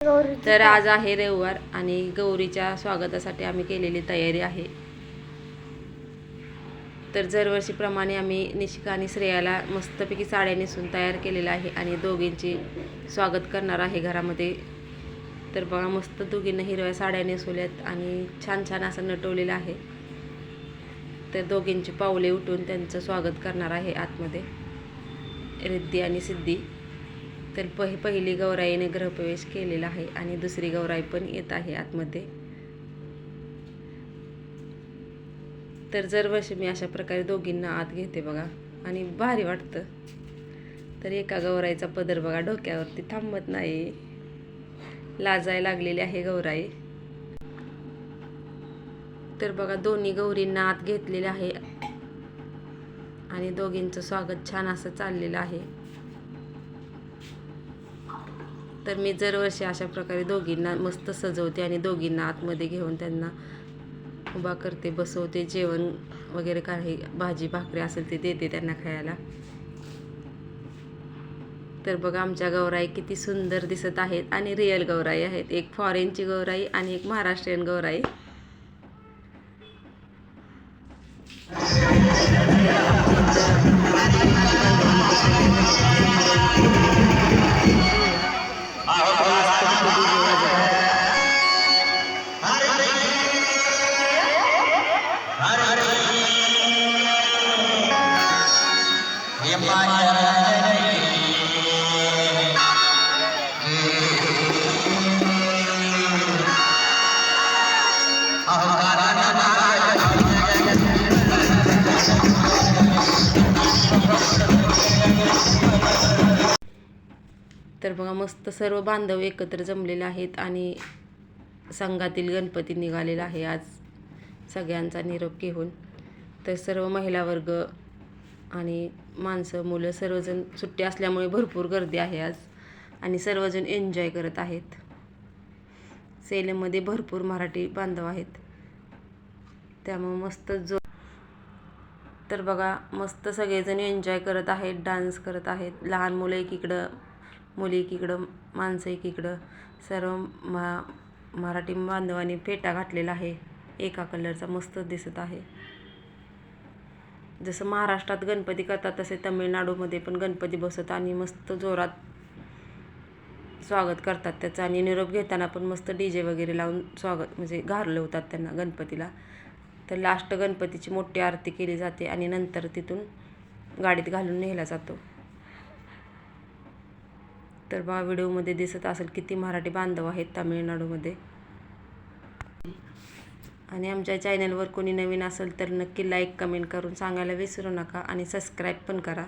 तर आज आहे रविवार आणि गौरीच्या स्वागतासाठी आम्ही केलेली तयारी आहे. तर दरवर्षीप्रमाणे आम्ही निशिका आणि श्रेयाला मस्तपैकी साड्या नेसून तयार केलेलं आहे आणि दोघींची स्वागत करणार आहे घरामध्ये. तर बघा मस्त दोघींना हिरव्या साड्या नेसवल्यात आणि छान छान असं नटवलेलं आहे. तर दोघींची पावले उठून त्यांचं स्वागत करणार आहे आतमध्ये. रिद्धी आणि सिद्धी. तर पह पहिली गौराईने ग्रहप्रवेश केलेला आहे आणि दुसरी गौराई पण येत आहे आतमध्ये. तर दरवर्षी मी अशा प्रकारे दोघींना आत घेते बघा आणि भारी वाटतं. तर एका गौराईचा पदर बघा डोक्यावरती थांबत नाही. लाजाय लागलेली आहे गौराई. तर बघा दोन्ही गौरींना आत घेतलेले आहे. आणि दोघींचं स्वागत छान असं चाललेलं आहे. तर मी दरवर्षी अशा प्रकारे दोघींना मस्त सजवते आणि दोघींना आतमध्ये घेऊन त्यांना उभा करते बसवते जेवण वगैरे काही भाजी भाकरी असेल ते देते त्यांना खायला. तर बघा आमच्या गौराई किती सुंदर दिसत आहेत आणि रिअल गौराई आहेत. एक फॉरेनची गौराई आणि एक महाराष्ट्रीयन गौराई. तर बघा मस्त सर्व बांधव एकत्र जमलेले आहेत आणि संघातील गणपती निघालेला आहे आज सगळ्यांचा निरोप घेऊन. तर सर्व महिला वर्ग आणि माणसं मुलं सर्वजण सुट्टी असल्यामुळे भरपूर गर्दी आहे आज. आणि सर्वजण एन्जॉय करत आहेत. सेलममध्ये भरपूर मराठी बांधव आहेत. त्यामुळे मस्त जो तर बघा मस्त सगळेजण एन्जॉय करत आहेत डान्स करत आहेत. लहान मुलं एकीकडं मुली एकीकडं माणसं एकीकडं. सर्व मा मराठी बांधवांनी फेटा घातलेला आहे. एका कलरचा मस्त दिसत आहे. जसं महाराष्ट्रात गणपती करतात तसे तमिळनाडूमध्ये पण गणपती बसत आणि मस्त जोरात स्वागत करतात त्याचं. आणि निरोप घेताना पण मस्त डी जे वगैरे लावून स्वागत म्हणजे घारले होतात त्यांना गणपतीला. तर लास्ट गणपतीची मोठी आरती केली जाते आणि नंतर तिथून गाडीत घालून नेला जातो. तर बा व्हिडिओमध्ये दिसत असेल किती मराठी बांधव आहेत तामिळनाडूमध्ये. आणि आमच्या चॅनलवर कोणी नवीन असेल तर नक्की लाईक कमेंट करून सांगायला विसरू नका आणि सबस्क्राईब पण करा.